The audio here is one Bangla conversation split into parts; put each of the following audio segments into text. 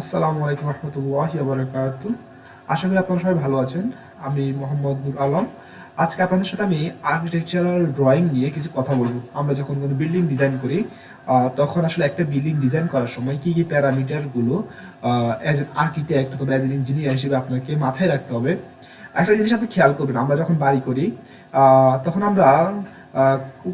আসসালামু আলাইকুম রহমতুল্লাহ বারকাত আশা করি আপনারা সবাই ভালো আছেন। আমি মোহাম্মদ নুর আলম। আজকে আপনাদের সাথে আমি আর্কিটেকচারাল ড্রয়িং নিয়ে কিছু কথা বলব। আমরা যখন কোনো বিল্ডিং ডিজাইন করি তখন আসলে একটা বিল্ডিং ডিজাইন করার সময় কী কী প্যারামিটারগুলো অ্যাজ এন আর্কিটেক্ট অথবা অ্যাজ এন ইঞ্জিনিয়ার হিসেবে আপনাকে মাথায় রাখতে হবে। একটা জিনিস আপনি খেয়াল করবেন, আমরা যখন বাড়ি করি তখন আমরা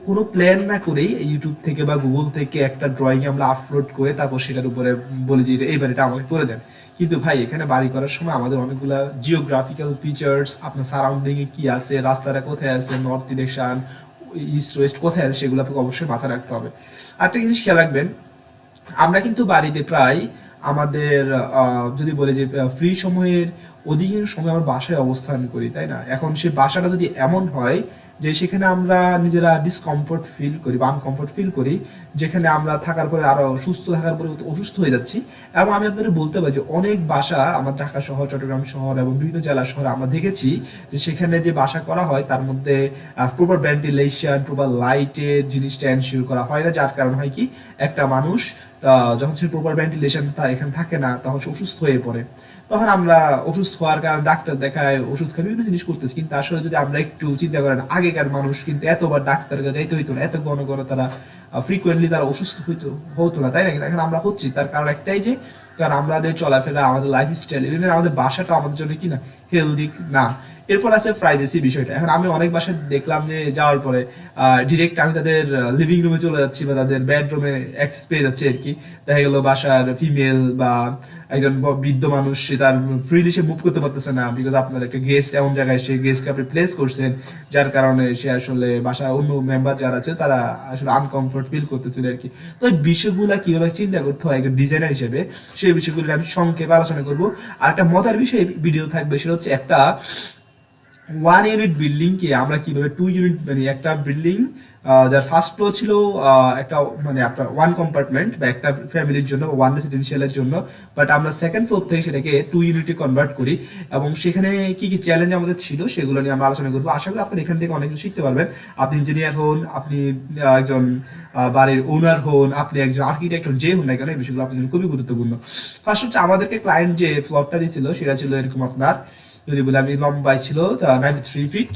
কোনো প্ল্যান না করেই ইউটিউব থেকে বা গুগল থেকে একটা ড্রয়িং আমরা আপলোড করে তারপর সেটার উপরে বলি যে এই বাড়িটা আমাকে করে দেন। কিন্তু ভাই, এখানে বাড়ি করার সময় আমাদের অনেকগুলা জিওগ্রাফিক্যাল ফিচার্স আপনার সারাউন্ডিংয়ে কি আছে, রাস্তাটা কোথায় আছে নর্থ ডিরেকশন ইস্ট ওয়েস্ট কোথায় আছে, সেগুলো আপনাকে অবশ্যই মাথায় রাখতে হবে। আরেকটা জিনিস খেয়াল রাখবেন, আমরা কিন্তু বাড়িতে প্রায় আমাদের যদি বলে যে ফ্রি সময়ের অধিকাংশ সময় আমরা বাসায় অবস্থান করি, তাই না? এখন সে বাসাটা যদি এমন হয় যে সেখানে আমরা নিজেরা ডিসকমফোর্ট ফিল করি বা আনকমফোর্ট ফিল করি, যেখানে আমরা থাকার পরে আরও সুস্থ থাকার পরে অসুস্থ হয়ে যাচ্ছি। এবং আমি আপনাদের বলতে পারি যে অনেক বাসা আমার ঢাকা শহর, চট্টগ্রাম শহর এবং বিভিন্ন জেলা শহরে আমরা দেখেছি যে সেখানে যে বাসা করা হয়, তার মধ্যে প্রপার ভেন্টিলেশন প্রপার লাইটের জিনিসটা এনশিওর করা হয় না। যার কারণ হয় কি? একটা মানুষ যখন সে প্রপার ভেন্টিলেশন এখানে থাকে না, তখন সে অসুস্থ হয়ে পড়ে। তখন আমরা অসুস্থ হওয়ার কারণে ডাক্তার দেখায় ওষুধ খাই, বিভিন্ন জিনিস করতেছি। কিন্তু আসলে যদি আমরা একটু চিন্তা করেন, আগেকার মানুষ কিন্তু এতবার ডাক্তার যাইতে হইতো না, এত ঘন ঘন তারা ফ্রিকুয়েন্টলি তারা অসুস্থ হইতো, হতো না, তাই না কিন্তু এখন আমরা হচ্ছি। তার কারণ একটাই যে, কারণ আমাদের চলাফেরা, আমাদের লাইফ স্টাইল ইভেন আমাদের বাসাটা আমাদের জন্য কি না হেলদি না। এরপর আছে প্রাইভেসি বিষয়টা। এখন আমি অনেক বাসায় দেখলাম যে যাওয়ার পরে ডিরেক্ট আমি তাদের লিভিং রুমে চলে যাচ্ছি বা তাদের বেডরুমে অ্যাক্সেস পেয়ে যাচ্ছে আর কি। দেখা গেলো বাসার ফিমেল বা একজন বৃদ্ধ মানুষ, সে তার ফ্রিলি সে মুভ করতে পারতেছে না বিকজ আপনার একটা গেস্ট এমন জায়গায় সে গেস্টকে আপনি প্লেস করছেন, যার কারণে সে আসলে বাসা অন্য মেম্বার যারা আছে, তারা আসলে আনকমফোর্ট ফিল করতেছিল আর কি। তো এই বিষয়গুলো কীভাবে চিন্তা করতে হয় একজন ডিজাইনার হিসেবে, সেই বিষয়গুলো আমি সংক্ষেপে আলোচনা করব। আর একটা মজার বিষয় ভিডিও থাকবে, সেটা হচ্ছে একটা ওয়ান ইউনিট বিল্ডিং কে আমরা কীভাবে টু ইউনিট মানে একটা বিল্ডিং যার ফার্স্ট ফ্লোর ছিল একটা মানে আপনার ওয়ান কম্পার্টমেন্ট বা একটা ফ্যামিলির জন্য ওয়ান রেসিডেন্সিয়ালের জন্য বাট আমরা সেকেন্ড ফ্লোর থেকে সেটাকে টু ইউনিটে কনভার্ট করি। এবং সেখানে কি কি চ্যালেঞ্জ আমাদের ছিল, সেগুলো নিয়ে আমরা আলোচনা করব। আশা করি আপনারা এখান থেকে অনেক কিছু শিখতে পারবেন। আপনি ইঞ্জিনিয়ার হন, আপনি একজন বাড়ির ওনার হন, আপনি একজন আর্কিটেক্ট হন, যে হন না কেন, এই বিষয়গুলো আপনার জন্য খুবই গুরুত্বপূর্ণ। ফার্স্ট হচ্ছে আমাদেরকে ক্লায়েন্ট যে ফ্লোরটা দিয়েছিল, সেটা ছিল এরকম আপনার যদি বলি আমি লম্বাই ছিল নাইনটি থ্রি ফিট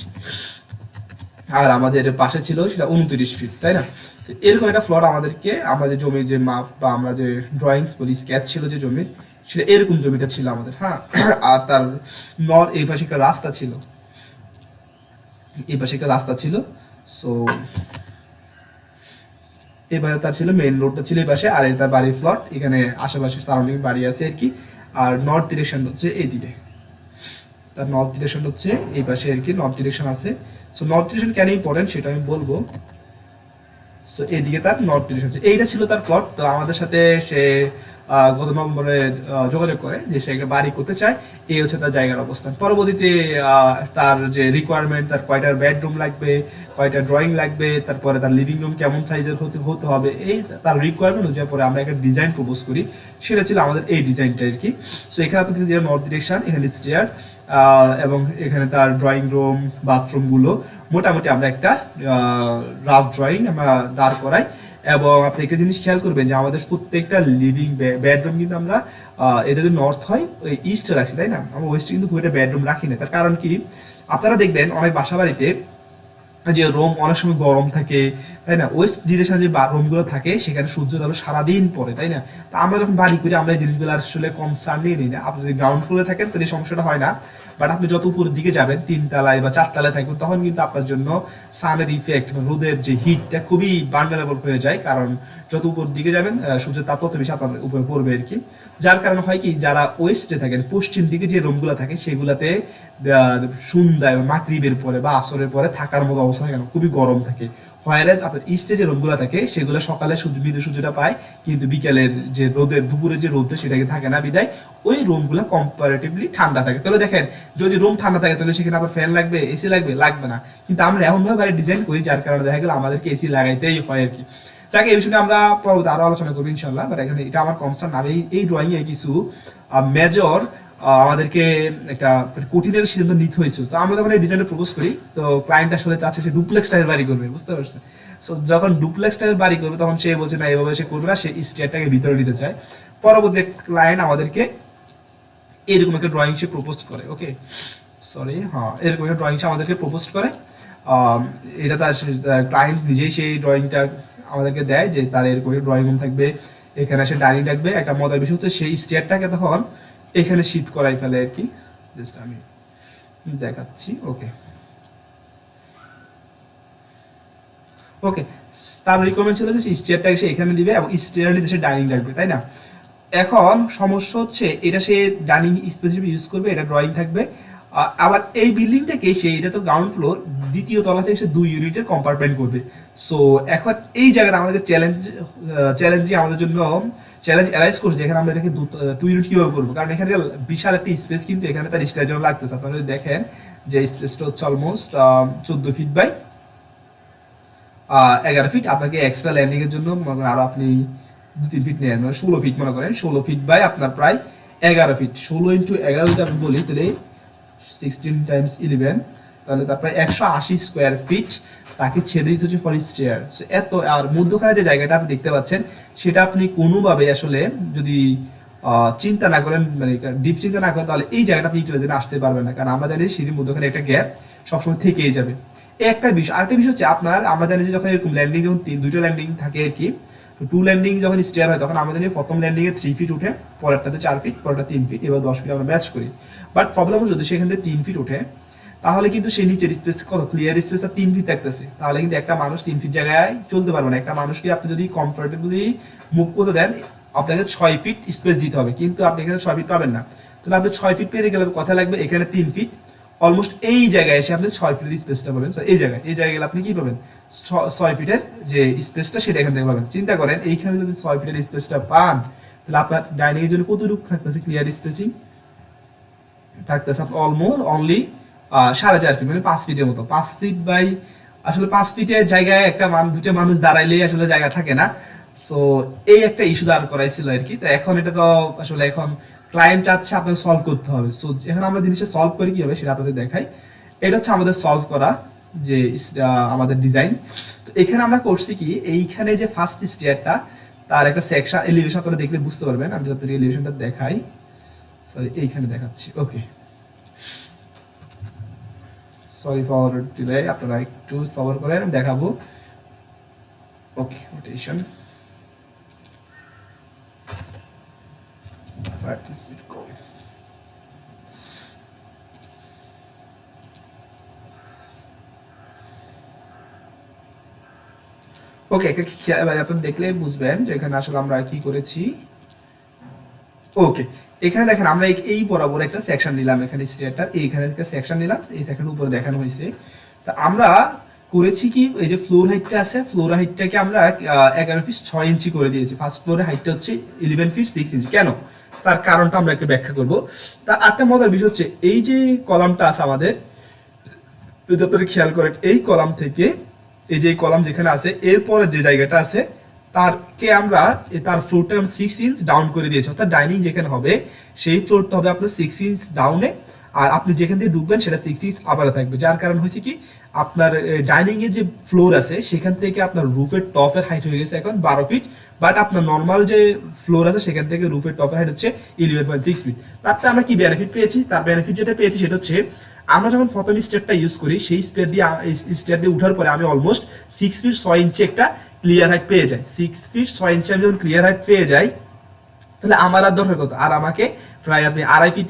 আর আমাদের পাশে ছিল সেটা উনত্রিশ ফিট তাই না? তো এরকম একটা ফ্লট আমাদেরকে আমাদের জমির যে মাপ বা আমরা যে ড্রয়িংস বলি স্কেচ ছিল যে জমির, সেটা এরকম জমিটা ছিল আমাদের হ্যাঁ? আর তার নর এই পাশে একটা রাস্তা ছিল। এই পাশে একটা রাস্তা ছিল সো এবারে তার ছিল মেইন রোডটা ছিল এই পাশে, আর এটা বাড়ির ফ্লট এখানে আশেপাশে সারাউন্ডিং বাড়ি আছে আর কি। আর নর্থ ডিরেকশন হচ্ছে এইদিকে তার নর্থ ডিরেকশন হচ্ছে, এই পাশে আর কি নর্থ ডিরেকশন আছে। সো নর্থ ডিরেকশন কেন ইম্পর্টেন্ট সেটা আমি বলব। সো এইদিকে তার নর্থ ডিরেকশন আছে এইটা ছিল তার প্লট তো আমাদের সাথে সে গত নম্বরে যোগাযোগ করে যে সে একটা বাড়ি করতে চায়। এই হচ্ছে তার জায়গার অবস্থান। পরবর্তীতে তার যে রিকোয়ারমেন্ট তার কয়টা বেডরুম লাগবে, কয়টা ড্রয়িং লাগবে, তারপরে তার লিভিং রুম কেমন সাইজের হতে হতে হবে, এই তার রিকোয়ারমেন্ট অনুযায়ী পরে আমরা একটা ডিজাইন প্রপোজ করি। সেটা ছিল আমাদের এই ডিজাইনটা আর কি। সো এখানে আপনি যে নর্থ ডিরেকশন এখানে স্টেয়ার এবং এখানে তার ড্রয়িং রুম বাথরুমগুলো মোটামুটি আমরা একটা রাফ ড্রয়িং আমরা দাঁড় করাই। এবং আপনি একটা জিনিস খেয়াল করবেন যে আমাদের প্রত্যেকটা লিভিং বেডরুম কিন্তু আমরা এটা যদি নর্থ হয়, ওই ইস্টে রাখছি, তাই না? আমরা ওয়েস্টে কিন্তু খুব একটা বেডরুম রাখি না। তার কারণ কি? আপনারা দেখবেন, অনেক বাসা বাড়িতে যে রোম অনেক সময় গরম থাকে, তাই না? ওয়েস্ট ডিরেকশন যে রোমগুলো থাকে, সেখানে সূর্য আলো সারাদিন পরে তাই না? তা আমরা যখন বাড়ি করি, আমরা এই জিনিসগুলো আসলে কনসার্ন নিয়ে নিই, না? আপনি যদি গ্রাউন্ড ফ্লোরে থাকেন, তাহলে সমস্যাটা হয় না। বাট আপনি যত উপরের দিকে যাবেন, তিনতলায় বা চার তলায় থাকবেন, তখন কিন্তু আপনার জন্য সানের ইফেক্ট রোদের যে হিটটা খুবই বান্ডালেবল হয়ে যায়। কারণ যত উপর দিকে যাবেন সূর্যের তাপ তত বেশি আপনার উপরে পড়বে আর কি। যার কারণে হয় কি, যারা ওয়েস্টে থাকেন, পশ্চিম দিকে যে রুমগুলো থাকে, সেগুলাতে সন্ধ্যায় মাকরিবের পরে বা আসরের পরে থাকার মতো অবস্থা থাকে না খুবই গরম থাকে। হোয়ারাজ আপনার ইস্টে যে রুমগুলো থাকে, সেগুলো সকালে সূর্য মৃদু সূর্যটা পায়, কিন্তু বিকেলের যে রোদের দুপুরে যে রোদটা সেটাকে থাকে না বিদায়। ওই রুমগুলো কম্পারেটিভলি ঠান্ডা থাকে। তাহলে দেখেন, যদি রুম ঠান্ডা থাকে, তাহলে সেখানে আবার ফ্যান লাগবে এসি লাগবে? লাগবে না। কিন্তু আমরা এমন ভাবে বাড়ি ডিজাইন করি, যার কারণে দেখা গেল আমাদেরকে এসি লাগাইতেই হয় আর কি। যাকে, এই বিষয়ে আমরা পরবর্তী আরও আলোচনা করব ইনশাল্লাহ বাট এখানে এটা আমার কনসার্ন আর এই এই ড্রয়িং এ কিছু মেজর আমাদেরকে একটা কঠিনের সিদ্ধান্ত নিতে হয়েছিল। তো আমরা যখন এই ডিজাইনটা প্রপোজ করি, তো ক্লায়েন্ট আসলে চাচ্ছে সে ডুপ্লেক্স টাইপের বাড়ি করবে, বুঝতে পারছেন? সো যখন ডুপ্লেক্স টাইপের বাড়ি করবে, তখন সে বলছে, না, এভাবে সে করবে না, সে স্টেয়ারটাকে ভিতরে নিতে চায়। পরবর্তী ক্লায়েন্ট আমাদেরকে এরকম একটা ড্রয়িং সে প্রপোজ করে ওকে সরি হ্যাঁ এরকম একটা ড্রয়িং সে আমাদেরকে প্রপোজ করে। এটা তার ক্লায়েন্ট নিজেই সেই ড্রয়িংটা আমাদেরকে দেয় যে তার এরকম ড্রয়িং রুম থাকবে, এখানে সে ডাইনিং থাকবে একটা মজার বিষয় হচ্ছে, সেই স্টেয়ারটাকে তখন এখানে শিফট করাই ফেলে আর কি। জাস্ট আমি দেখাচ্ছি ওকে ওকে তার রিকমেন্ড ছিল যে স্টেয়ারটাকে সে এখানে দিবে এবং স্টেয়ার নিতে সে ডাইনিং রাখবে, তাই না? এখন সমস্যা হচ্ছে, এটা সে ডাইনিং স্পেসিফিক ইউজ করবে, এটা ড্রয়িং থাকবে। আবার এই বিল্ডিংটাকে সে, এটা তো গ্রাউন্ড ফ্লোর দ্বিতীয় তলা থেকে সে দুই ইউনিটের কম্পার্টমেন্ট করবে। সো এখন এই জায়গাটা আমাদের চ্যালেঞ্জ চ্যালেঞ্জই আমাদের জন্য চ্যালেঞ্জ অ্যারাইজ করছে, যেখানে আমরা এটাকে টু ইউনিট কীভাবে করব? কারণ এখানে বিশাল একটা স্পেস কিন্তু এখানে তার জন্য লাগতেছে। আপনারা যদি দেখেন যে স্পেসটা হচ্ছে অলমোস্ট চোদ্দ ফিট বাই এগারো ফিট আপনাকে এক্সট্রা ল্যান্ডিং এর জন্য আরও আপনি দু তিন ফিট নেন মানে ষোলো ফিট মনে করেন। ষোলো ফিট বাই আপনার প্রায় এগারো ফিট ষোলো ইন্টু এগারো যদি আমি বলি, তাহলে সিক্সটিন টাইমস ইলেভেন তাহলে তার প্রায় একশো আশি স্কোয়ার ফিট তাকে ছেড়ে দিতে হচ্ছে ফর স্টেয়ার এত, আর মধ্যখানে যে জায়গাটা আপনি দেখতে পাচ্ছেন, সেটা আপনি কোনোভাবে আসলে যদি চিন্তা না করেন মানে ডিপ চিন্তা না করেন, তাহলে এই জায়গাটা আপনি চলে যেতে আসতে পারবেন না। কারণ আমরা জানি সিঁড়ির মধ্যখানে একটা গ্যাপ সবসময় থেকেই যাবে। একটা বিষয়, আরেকটা বিষয় হচ্ছে আপনার, আমরা জানি যে যখন এরকম ল্যান্ডিং যখন দুটো ল্যান্ডিং থাকে আর কি টু ল্যান্ডিং যখন স্টেয়ার হয়, তখন আমাদের প্রথম ল্যান্ডিং এ থ্রি ফিট উঠে পরেরটাতে চার ফিট পরেরটা তিন ফিট এবার দশ ফিট আমরা ম্যাচ করি। বাট প্রবলেম হচ্ছে যদি সেখান থেকে তিন ফিট ওঠে তাহলে কিন্তু সে নিচের স্পেস কত ক্লিয়ার স্পেস আর তিন ফিট থাকতেছে তাহলে কিন্তু একটা মানুষ তিন ফিট জায়গায় চলতে পারবে না। একটা মানুষকে আপনি যদি কমফোর্টেবলি মুভ করতে দেন, আপনাকে ছয় ফিট স্পেস দিতে হবে। কিন্তু আপনি এখানে ছয় ফিট পাবেন না। তাহলে আপনি ছয় ফিট পেতে গেলে কথা লাগবে এখানে তিন ফিট অলমোস্ট এই জায়গায় এসে আপনি ছয় ফিটের স্পেসটা পাবেন। এই জায়গায় এই জায়গায় গেলে আপনি কি পাবেন? ছয় ফিটের যে স্পেসটা সেটা এখান থেকে পাবেন। চিন্তা করেন, এইখানে যদি ছয় ফিটের স্পেসটা পান, তাহলে আপনার ডাইনিং এর জন্য কতটুকু থাকতেছে ক্লিয়ার স্পেসিং থাকতেছে অলমোস্ট অনলি সাড়ে চার ফিট মানে পাঁচ ফিটের মতো। পাঁচ ফিট বাই আসলে পাঁচ ফিটের জায়গায় একটা মানুষ দুটো মানুষ দাঁড়াইলেই আসলে জায়গা থাকে না। সো এই একটা ইস্যু দাঁড় করাইছিল আর কি। তো এখন এটা তো আসলে এখন ক্লায়েন্ট চাচ্ছে আপনাকে সলভ করতে হবে। সো এখন আমরা জিনিসটা সলভ করি কি হবে সেটা আপনাদের দেখাই। এটা হচ্ছে আমাদের সলভ করা যে আমাদের ডিজাইন তো এখানে আমরা করছি কি, এইখানে যে ফার্স্ট স্টেয়ারটা তার একটা সেকশন এলিভেশন আপনারা দেখলে বুঝতে পারবেন। আমি যাতে এলিভেশনটা দেখাই। সরি এইখানে দেখাচ্ছি। ওকে সরি ফর ডিলে আপনারা একটু সবার করেন, দেখাবো। ওকে রোটেশন? ওকে এবার আপনি দেখলে বুঝবেন যে এখানে আসলে আমরা কি করেছি? ওকে এখানে দেখেন আমরা এই- বরাবর একটা সেকশন নিলাম এখানে স্টেয়ারটা এইখানে একটা সেকশন নিলাম, এই সেকশন উপরে দেখানো হয়েছে। তা আমরা করেছি কি, এই যে ফ্লোর হাইটটা আছে ফ্লোর হাইটটাকে আমরা এগারো ফিট ছয় ইঞ্চি করে দিয়েছি। ফার্স্ট ফ্লোরের হাইটটা হচ্ছে ইলেভেন ফিট সিক্স ইঞ্চি কেন? তার কারণটা আমরা একটু ব্যাখ্যা করব। তা একটা মজার বিষয় হচ্ছে, এই যে কলামটা আছে আমাদের, যদি খেয়াল করেন, এই কলাম থেকে, এই যে কলাম যেখানে আছে, এরপরে যে জায়গাটা আছে তারকে আমরা তার ফ্লোরটা আমরা সিক্স ইঞ্চ ডাউন করে দিয়েছি। অর্থাৎ ডাইনিং যেখানে হবে, সেই ফ্লোরটা হবে আপনার সিক্স ইঞ্চ ডাউনে আর আপনি যেখান থেকে ঢুকবেন, সেটা সিক্স ইঞ্চ আবার থাকবে। যার কারণ হয়েছে কি, আপনার ডাইনিং যে ফ্লোর আছে, সেখান থেকে আপনার রুফের টপের হাইট হয়ে গেছে এখন বারো ফিট বাট আপনার নর্মাল যে ফ্লোর আছে, সেখান থেকে রুফের টপের হাইট হচ্ছে ইলেভেন পয়েন্ট সিক্স ফিট তারটা আমরা কি বেনিফিট পেয়েছি? তার বেনিফিট যেটা পেয়েছি, সেটা হচ্ছে আমরা যখন প্রথম স্টেপটা ইউজ করি, সেই স্টেপ দিয়ে স্টেপ দিয়ে উঠার পরে আমি অলমোস্ট সিক্স ফিট ছয় ইঞ্চি একটা ক্লিয়ার হাইট পেয়ে যাই। সিক্স ফিট ছয় ইঞ্চি আমি যখন ক্লিয়ার হাইট পেয়ে যাই, তাহলে আমার আর দরকার কত? আর আমাকে প্রায় আপনি আড়াই ফিট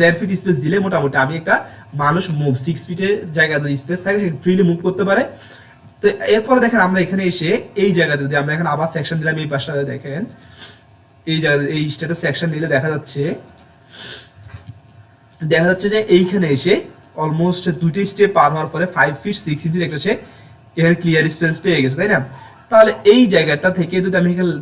দেড় ফিট স্পেস দিলে মোটামুটি আমি একটা মানুষ মুভ সিক্স ফিটের জায়গা যদি স্পেস থাকে, সে ফ্রিলি মুভ করতে পারে। তো এরপরে দেখেন আমরা এখানে এসে এই জায়গাতে যদি আমরা এখানে আবার সেকশন দিলাম, এই পাশটাতে দেখেন, এই জায়গা এই স্টেটাস সেকশন নিলে দেখা যাচ্ছে দেখা যাচ্ছে যে এইখানে এসে অলমোস্ট দুইটা স্টেপ পার হওয়ার পরে ফাইভ ফিট সিক্স ইঞ্চির একটা সে এখানে ক্লিয়ার স্পেস পেয়ে গেছে, তাই না? তাহলে এই জায়গাটা থেকে যদি আমি এখানে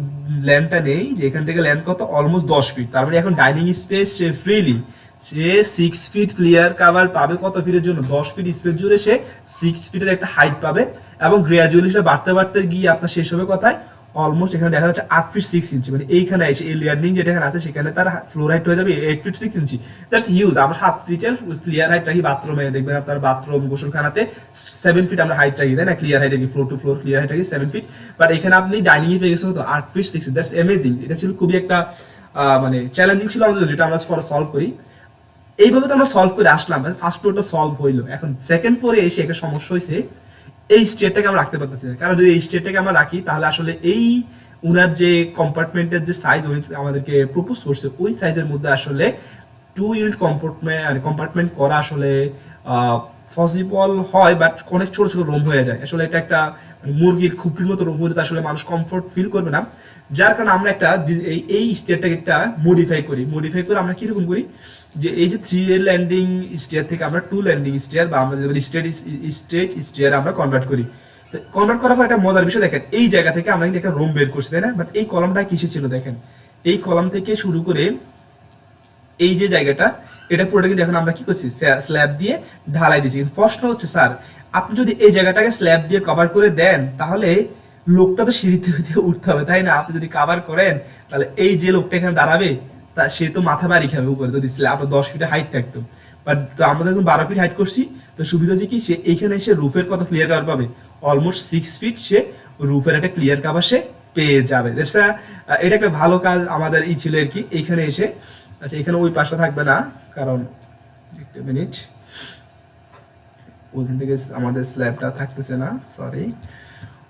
ল্যান্ডটা নেই, যে এখান থেকে ল্যান্ড কত? অলমোস্ট দশ ফিট তার মানে এখন ডাইনিং স্পেস সে ফ্রিলি সে সিক্স ফিট ক্লিয়ার কাভার পাবে কত ফিটের জন্য? দশ ফিট স্পেস জুড়ে সে সিক্স ফিটের একটা হাইট পাবে এবং গ্রাজুয়ালি সেটা বাড়তে বাড়তে গিয়ে আপনার শেষ হবে কথায়? অলমোস্ট এখানে দেখা যাচ্ছে আট ফিট সিক্স ইঞ্চি মানে এইখানে এসে এই লেয়ারিং যেটা এখানে আছে সেখানে তার ফ্লোর হাইট হয়ে যাবে eight feet six inch that's huge আমরা সাত ফিটের ক্লিয়ার হাইট রাখি বাথরুমে দেখবেন আপনার বাথরুম গোসলখানাতে সেভেন ফিট আমরা হাইট রাখি, তাই না? ক্লিয়ার হাইট রাখি floor to floor clear height রাখি সেভেন ফিট বাট এখানে আপনি ডাইনিং পেয়ে গেছে তো আট ফিট সিক্স দ্যাটস অ্যামেজিং এটা ছিল খুবই একটা মানে চ্যালেঞ্জিং ছিল আমাদের যেটা আমরা সলভ করি। এইভাবে তো আমরা সলভ করে আসলাম ফার্স্ট ফ্লোরটা সলভ হইল। এখন সেকেন্ড ফ্লোরে এসে একটা সমস্যা হয়েছে এই স্টেটটাকে আমরা রাখতে পারতেছি না। কারণ যদি এই স্টেটটাকে আমরা রাখি, তাহলে আসলে এই উনার যে কম্পার্টমেন্টের যে সাইজ আমাদেরকে প্রপোজ করছে, ওই সাইজের মধ্যে আসলে টু ইউনিট কম্পার্টমেন্ট কম্পার্টমেন্ট করা আসলে পসিবল হয় বাট অনেক ছোট ছোট রুম হয়ে যায়। আসলে এটা একটা মুরগির খুপড়ির মতো হলে আসলে মানুষ কমফোর্ট ফিল করবে না। যার কারণে আমরা একটা এই স্টেটটাকে একটা মডিফাই করি। মডিফাই করে আমরা কীরকম করি? যে এই যে থ্রি ল্যান্ডিং স্টেয়ার থেকে আমরা টু ল্যান্ডিং স্টেয়ার বা আমরা স্টেট স্টেট স্টেয়ার আমরা কনভার্ট করি। কনভার্ট করার পর একটা মজার বিষয় দেখেন, এই জায়গা থেকে আমরা কিন্তু একটা রুম বের করছি, তাই না? বাট এই কলমটা কিসে ছিল দেখেন? এই কলম থেকে শুরু করে এই যে জায়গাটা, এটা পুরোটা কিন্তু এখন আমরা কি করছি? স্ল্যাব দিয়ে ঢালাই দিয়েছি কিন্তু প্রশ্ন হচ্ছে, স্যার আপনি যদি এই জায়গাটাকে স্ল্যাব দিয়ে কভার করে দেন, তাহলে লোকটা তো সিঁড়িতে উঠতে হবে, তাই না? আপনি যদি কভার করেন, তাহলে এই যে লোকটা এখানে দাঁড়াবে, তা সে তো মাথা বাড়ি খাবে উপরে যদি স্ল্যাব দশ ফিটে হাইট থাকতো। বাট আমাদের এখন বারো ফিট হাইট করছি, তো সুবিধা হচ্ছে কি, সে এইখানে এসে রুফের কত ক্লিয়ার কাভার পাবে? অলমোস্ট সিক্স ফিট সে রুফের একটা ক্লিয়ার কাভার সে পেয়ে যাবে। এটা একটা ভালো কাজ আমাদের ই ছিল আর কি এইখানে এসে। আচ্ছা এখানে ওই পাশটা থাকবে না, কারণ, একটা মিনিট ওইখান থেকে আমাদের স্ল্যাবটা থাকতেছে না সরি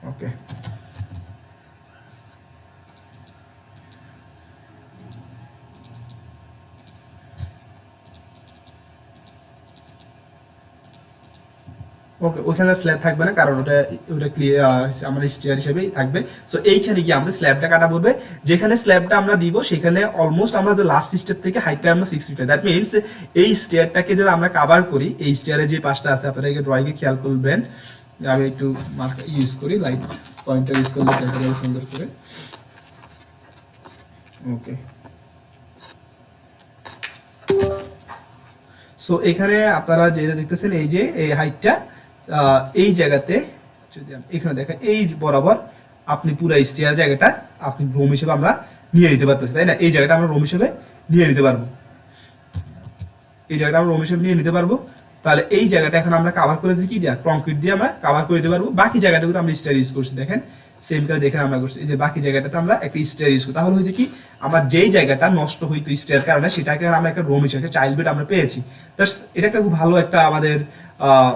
ওকে ওকে ওখানে স্ল্যাব থাকবে না, কারণ ওটা ওটা ক্লিয়ার আমার স্টিয়ার হিসেবেই থাকবে। সো এইখানে গিয়ে আমাদের স্ল্যাবটা কাটা পড়বে। যেখানে স্ল্যাবটা আমরা দিব, সেখানে অলমোস্ট আমরা লাস্ট স্টেপ থেকে হাইটটা আমরা সিক্স ফিট দ্যাট মিনস এই স্টেয়ারটাকে যদি আমরা কাভার করি, এই স্টেয়ারের যে পাশটা আছে, আপনারা ড্রয়িংয়ে খেয়াল করবেন। আমি একটু মার্ক ইউজ করি লাইট পয়েন্টার ইউজ করলে সুন্দর করে। ওকে সো এখানে আপনারা যেটা দেখতেছেন, এই যে, এই হাইটটা এই জায়গাতে যদি এখানে দেখেন, এই বরাবর আপনি পুরো স্টিয়ার জায়গাটা আপনি রুম হিসেবে আমরা নিয়ে নিতে পারতেছি, তাই না? এই জায়গাটা আমরা রোম হিসেবে নিয়ে নিতে পারব। এই জায়গাটা আমরা রুম হিসেবে নিয়ে নিতে পারব। তাহলে এই জায়গাটা এখন আমরা কাভার করে দিই কি দিয়া? কংক্রিট দিয়ে আমরা কাভার করে দিতে পারব। বাকি জায়গাটাকে আমরা স্টার ইউজ করছি, দেখেন। সেম করে দেখেন আমরা করছি। এই যে বাকি জায়গাটাতে আমরা একটা স্টার ইউজ করি। তাহলে হয়েছে কি, আমার যেই জায়গাটা নষ্ট হইতো স্টার কারণে, সেটাকে আমরা একটা রোম হিসেবে চাইল্ড বেড আমরা পেয়েছি। এটা একটা খুব ভালো একটা আমাদের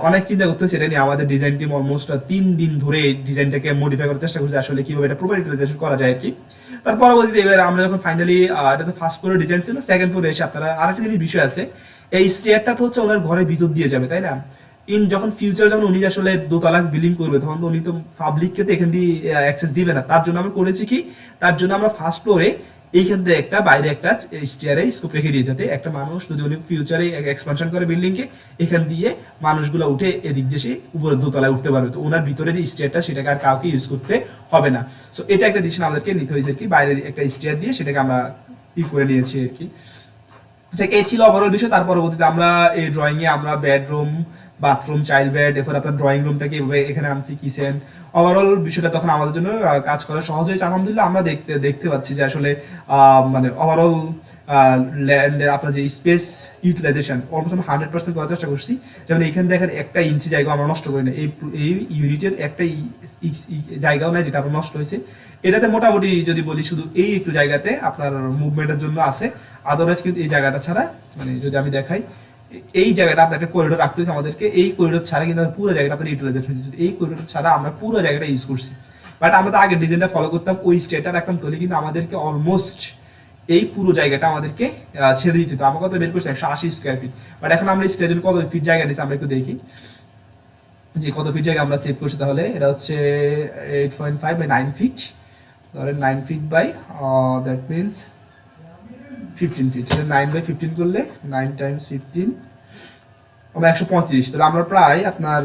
অনেক চিন্তা করতেছে এটা নিয়ে। আমাদের ডিজাইন টিম অলমোস্ট তিন দিন ধরে ডিজাইনটাকে মডিফাই করার চেষ্টা করছে আসলে কীভাবে এটা প্রপার ইউটিলাইজেশন করা যায় আর কি। তার পরবর্তীতে এবার আমরা যখন ফাইনালি এটা তো ফার্স্ট ফ্লোরের ডিজাইন ছিল সেকেন্ড ফ্লোরে এসে আপনারা আরেকটা জিনিস বিষয় আছে, এই স্টেয়ারটা তো হচ্ছে ওনার ঘরের ভিতর দিয়ে যাবে, তাই না? ইন যখন ফিউচার যখন উনি আসলে দোতলা বিল্ডিং করবে, তখন তো উনি তো পাবলিককে তো এখান দিয়ে অ্যাক্সেস দিবে না। তার জন্য আমরা করেছি কি? তার জন্য আমরা ফার্স্ট ফ্লোরে এইখান একটা, বাইরে একটা স্টেয়ারে স্কোপ রেখে দিয়ে যাতে একটা মানুষ যদি উনি ফিউচারে এক্সপানশন করে এখান দিয়ে মানুষগুলো উঠে এদিক সে উপরে দোতলায় উঠতে পারবে। তো ওনার ভিতরে যে স্টেয়ারটা সেটাকে আর কাউকে ইউজ করতে হবে না। সো এটা একটা ডিসিশন আমাদেরকে নিতে হয়েছে কি বাইরে একটা স্টেয়ার দিয়ে সেটাকে আমরা ই করে নিয়েছি আর কি আচ্ছা এই ছিল ওভারঅল বিষয়। তার পরবর্তীতে আমরা এই ড্রয়িং এ আমরা বেডরুম বাথরুম চাইল্ড বেড এরপর আপনার ড্রয়িং রুমটাকে এভাবে এখানে আনছি কিচেন ওভারঅল বিষয়টা তখন আমাদের জন্য কাজ করা সহজ হয়েছে। আলহামদুলিল্লাহ আমরা দেখতে দেখতে পাচ্ছি যে আসলে মানে ওভারঅল আপনার যে স্পেস ইউটিলাইজেশন অলমোস্ট আমরা হান্ড্রেড পার্সেন্ট করার চেষ্টা করছি। যেমন এখানে দেখেন একটা ইঞ্চি জায়গা আমরা নষ্ট করি না। এই এই ইউনিটের একটা জায়গাও নাই যেটা আপনার নষ্ট হয়েছে। এটাতে মোটামুটি যদি বলি শুধু এই একটু জায়গাতে আপনার মুভমেন্টের জন্য আছে। আদারওয়াইজ কিন্তু এই জায়গাটা ছাড়া মানে যদি আমি দেখাই এই জায়গাটা একটা করিডোর রাখতে হয়েছে আমাদেরকে, এই করিডোর ছাড়া কিন্তু আমরা পুরো জায়গাটা আপনার ইউটিলাইজেশন এই করিডোর ছাড়া আমরা পুরো জায়গাটা ইউজ করছি। বাট আমরা তো আগে ডিজাইনটা ফলো করতাম, ওই স্টেটটা রাখতাম, তাহলে কিন্তু আমাদেরকে অলমোস্ট এই পুরো জায়গাটা আমাদেরকে ছেড়ে দিতে হতো। আমরা কত বের করছি? একশো আশি স্কোয়ার ফিট বাট এখন আমরা স্টেজের কত ফিট জায়গা নিচ্ছি আমরা একটু দেখি। যে কত ফিট জায়গা আমরা সেভ করছি তাহলে? এটা হচ্ছে eight point five by nine feet ধরেন nine feet by that means fifteen feet nine by fifteen করলে নাইন টাইমস ফিফটিন আমরা একশো পঁয়ত্রিশ। তাহলে আমরা প্রায় আপনার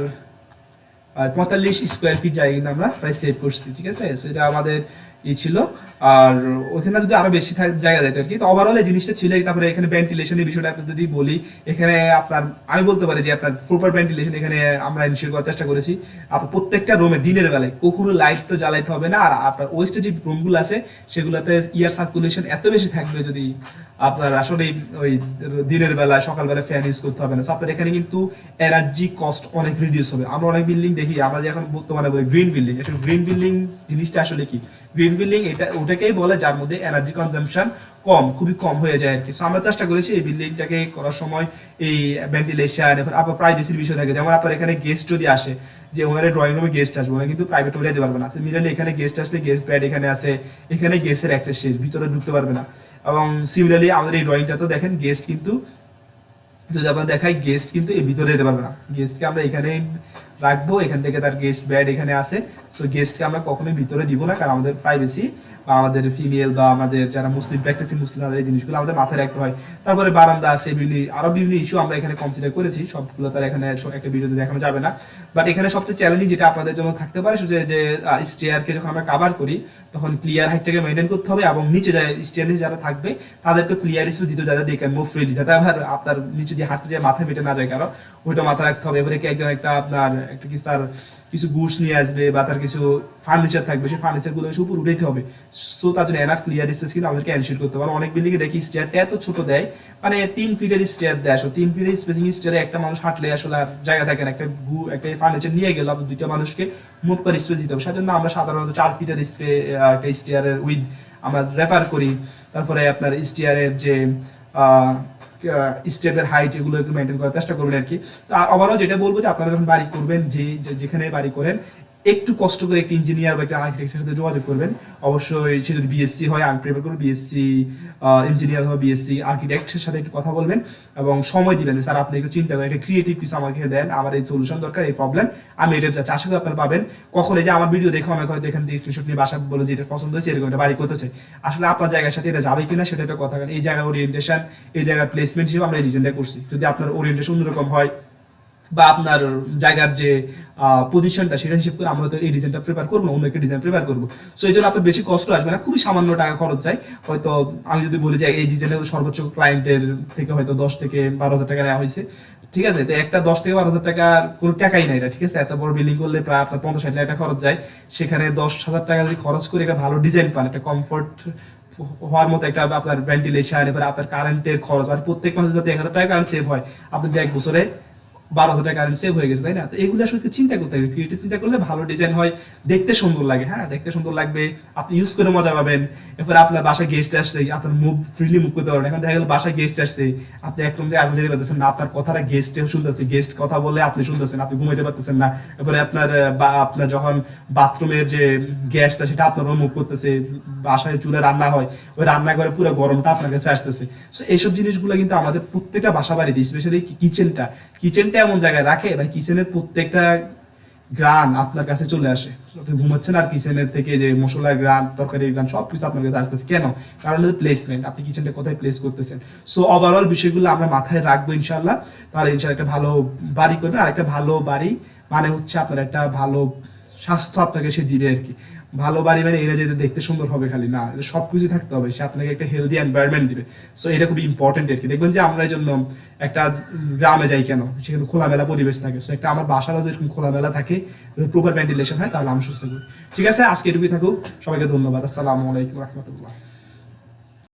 পঁয়তাল্লিশ স্কোয়ার ফিট জায়গা কিন্তু আমরা প্রায় সেভ করছি, ঠিক আছে? সেটা আমাদের ই ছিল। আর ওখানে যদি আরও বেশি জায়গা যেত আর কি। তো ওভারঅল এই জিনিসটা ছিল তারপরে এখানে ভেন্টিলেশনের বিষয়টা আপনি যদি বলি, এখানে আপনার আমি বলতে পারি যে আপনার প্রপার ভেন্টিলেশন এখানে আমরা ইনশিওর করার চেষ্টা করেছি। আপনার প্রত্যেকটা রুমে দিনের বেলায়। কখনো লাইট তো জ্বালাইতে হবে না। আর আপনার ওয়েস্টে যে রুমগুলো আছে, সেগুলোতে ইয়ার সার্কুলেশন এত বেশি থাকবে যদি আপনার আসলে ওই দিনের বেলা সকালবেলা ফ্যান ইউজ করতে হবে না। আপনার এখানে কিন্তু এনার্জি কস্ট অনেক রিডিউস হবে। আমরা অনেক বিল্ডিং দেখি। আমরা যে এখন বর্তমানে বলি গ্রিন বিল্ডিং এটা গ্রিন বিল্ডিং জিনিসটা আসলে কি? গ্রিন বিল্ডিং এটা ওটাকেই বলে যার মধ্যে এনার্জি কনজাম্পশন কম খুবই কম হয়ে যায় আর কি So, আমরা চেষ্টা করেছি এই বিল্ডিংটাকে করার সময় এই ভেন্টিলেশন এরপর আপনার প্রাইভেসির বিষয় থাকে। যেমন আপনার এখানে গেস্ট যদি আসে যে ওনার ড্রয়িং রুমে গেস্ট আসবে ওনারা কিন্তু প্রাইভেট রুমে যেতে পারবে না। মিরালি এখানে গেস্ট আসলে গেস্ট বেড এখানে আছে এখানে গেস্টের অ্যাক্সেস শেষ ভিতরে ঢুকতে পারবে না। এবং সিমিলারলি আমাদের এই ড্রয়িংটা তো দেখেন গেস্ট কিন্তু যদি আপনার দেখাই গেস্ট কিন্তু এর ভিতরে যেতে পারবে না। গেস্টকে আমরা এখানে রাখব, এখান থেকে তার গেস্ট ব্যাড এখানে আসে সো গেস্টকে আমরা কখনোই ভিতরে দিব না, কারণ আমাদের প্রাইভেসি বা আমাদের ফিমেল বা আমাদের যারা মুসলিম প্র্যাকটিসিং মুসলিম তাদের এই জিনিসগুলো আমাদের মাথায় রাখতে হয়। তারপরে বারান্দা আছে, বিভিন্ন আরও বিভিন্ন ইস্যু আমরা এখানে কনসিডার করেছি। সবগুলো তার এখানে একটা ভিডিওতে দেখানো যাবে না। বাট এখানে সবচেয়ে চ্যালেঞ্জিং যেটা আপনাদের জন্য থাকতে পারে, সেটা যে স্টেয়ারকে যখন আমরা কাভার করি, তখন ক্লিয়ার হাইটটাকে মেনটেন করতে হবে এবং নিচে স্টেয়ারে যারা থাকবে, তাদেরকে ক্লিয়ার স্পেস দিতে যাতে দেখেন মুভ ফ্রিলি যাতে আবার আপনার নিচে দিয়ে হাঁটতে যায়, মাথা ফেটে না যায় কারও। ওইটা মাথায় রাখতে হবে। এবারে কি একজন একটা আপনার, একটা কিছু তার কিছু গুডস নিয়ে আসবে বা তার কিছু ফার্নিচার থাকবে, সেই ফার্নিচারগুলো উপর উঠাইতে হবে। সো তার জন্য এনাফ ক্লিয়ার স্পেস কিন্তু আমাদেরকে এনশিওর করতে হবে। অনেক বিল্ডিং দেখি স্টেয়ারটা এত ছোট দেয় মানে তিন ফিটের স্টেয়ার দেয় আসলে। তিন ফিটের স্পেসিং স্টেয়ারে একটা মানুষ হাঁটলে আসলে আর জায়গা থাকে না। একটা গু একটা ফার্নিচার নিয়ে গেল দুইটা মানুষকে মুভ করে স্পেস দিতে হবে। সেজন্য আমরা সাধারণত চার ফিটের স্পে একটা স্টেয়ারের উইথ আমরা রেফার করি। তারপরে আপনার স্টেয়ারের যে স্টেপের হাইট এগুলো একটু মেনটেন করার চেষ্টা করবেন আর কি। তো যেটা বলব যে আপনারা যখন বাড়ি করবেন, যে- যেখানে বাড়ি করেন একটু কষ্ট করে একটা ইঞ্জিনিয়ার বা একটা আর্কিটেক্টের সাথে যোগাযোগ করবেন। অবশ্যই সে যদি বিএসসি হয়, আমি প্রেফার করব বিএসসি ইঞ্জিনিয়ার হয় বিএসসি আর্কিটেক্টের সাথে একটু কথা বলবেন এবং সময় দিবেন স্যার, আপনি একটু চিন্তা করেন, একটা ক্রিয়েটিভ কিছু আমাকে দেন, আমার এই সলিউশন দরকার, এই প্রবলেম আমি এটা চাচ্ছি আশা করি আপনারা পাবেন। কখন এই যে আমার ভিডিও দেখে অনেক হয়তো এখান থেকে স্ক্রিনশট নিয়ে বাসা বলে যে, এটা পছন্দ হয়েছে, এরকম একটা বাড়ি করতে চাই। আসলে আপনার জায়গার সাথে এটা যাবে কিনা সেটা একটা কথা, কারণ এই জায়গার ওরিয়েন্টেশন এই জায়গার প্লেসমেন্ট হিসেবে আমরা এই ডিজাইনটা করছি। যদি আপনার ওরিয়েন্টেশন অন্যরকম হয় বা আপনার জায়গার যে পজিশনটা সেটা হিসেব করে আমরা তো এই ডিজাইনটা প্রিপেয়ার করব অন্য একটা ডিজাইন প্রিপেয়ার করব। সো এই জন্য আপনার বেশি কষ্ট আসবে না, খুবই সামান্য টাকা খরচ যায় হয়তো আমি যদি বলি যে, এই ডিজাইনের সর্বোচ্চ ক্লায়েন্টের থেকে হয়তো দশ থেকে বারো হাজার টাকা নেওয়া হয়েছে। ঠিক আছে? তো একটা দশ থেকে বারো হাজার টাকার কোনো টাকাই নাই এটা, ঠিক আছে? এত বড় বিল্ডিং করলে প্রায় আপনার পঞ্চাশ লাখ টাকা খরচ যায়। সেখানে দশ হাজার টাকা যদি খরচ করে একটা ভালো ডিজাইন পান, একটা কমফোর্ট হওয়ার মতো একটা আপনার ভেন্টিলেশন এবার আপনার কারেন্টের খরচ, আর প্রত্যেক মাসে যদি এক হাজার টাকা সেভ হয়, আপনি এক বছরে বারো হাজার টাকা কারেন্ট সেভ হয়ে গেছে, তাই না? তো এগুলো আসলে চিন্তা করতে হবে। ক্রিয়েটিভ চিন্তা করলে ভালো ডিজাইন হয়, দেখতে সুন্দর লাগে হ্যাঁ? দেখতে সুন্দর লাগবে, আপনি ইউজ করে মজা পাবেন। এরপরে আপনার বাসায় গেস্ট আসছে, আপনার মুভ ফ্রিলি মুভ করতে পারবেন। এখন দেখা গেল বাসায় গেস্ট আসছে, আপনি একদম দিয়ে আপনি যেতে পারতেছেন না, আপনার কথাটা গেস্টে শুনতেছে গেস্ট কথা বলে আপনি শুনতেছেন, আপনি ঘুমাইতে পারতেছেন না। এরপরে আপনার বা, আপনার যখন বাথরুমের যে গ্যাসটা সেটা আপনার মুভ করতেছে, বাসায় চুলে রান্না হয়, ওই রান্না করে পুরো গরমটা আপনার কাছে আসতেছে। সো এইসব জিনিসগুলো কিন্তু আমাদের প্রত্যেকটা বাসা বাড়িতে স্পেশালি কিচেনটা কিচেনটা এমন জায়গায় রাখে? মানে কিচেনের প্রত্যেকটা গ্রান আপনার কাছে চলে আসে। আপনি ঘুমাচ্ছেন আর কিচেনের থেকে যে মশলার গ্রান, তরকারির গ্রান সব কিছু আপনার কাছে আসতেছে। কেন? কারণ হচ্ছে প্লেসমেন্ট আপনি কিচেনটা কোথায় প্লেস করতেছেন? সো ওভারঅল বিষয়গুলো আমরা মাথায় রাখব ইনশাল্লাহ তাহলে ইনশাল্লাহ একটা ভালো বাড়ি করবেন। আর একটা ভালো বাড়ি মানে হচ্ছে আপনার একটা ভালো স্বাস্থ্য আপনাকে সে দিবে আর কি। ভালো বাড়ি মানে এরা যেটা দেখতে সুন্দর হবে খালি, না সবকিছু থাকতে হবে, সে আপনাকে একটা হেলদি এনভায়রনমেন্ট দিবে। সো এটা খুব ইম্পর্টেন্ট আর কি। দেখবেন যে আমরা জন্য একটা গ্রামে যাই কেন, সেখানে খোলামেলা পরিবেশ থাকে। সো একটা আমার বাসারও যদি এরকম খোলামেলা থাকে প্রপার ভেন্টিলেশন হয়, তাহলে আমি সুস্থ করি ঠিক আছে, আজকে এটুকুই থাকুক। সবাইকে ধন্যবাদ। আসসালামু আলাইকুম রহমতুল্লাহ।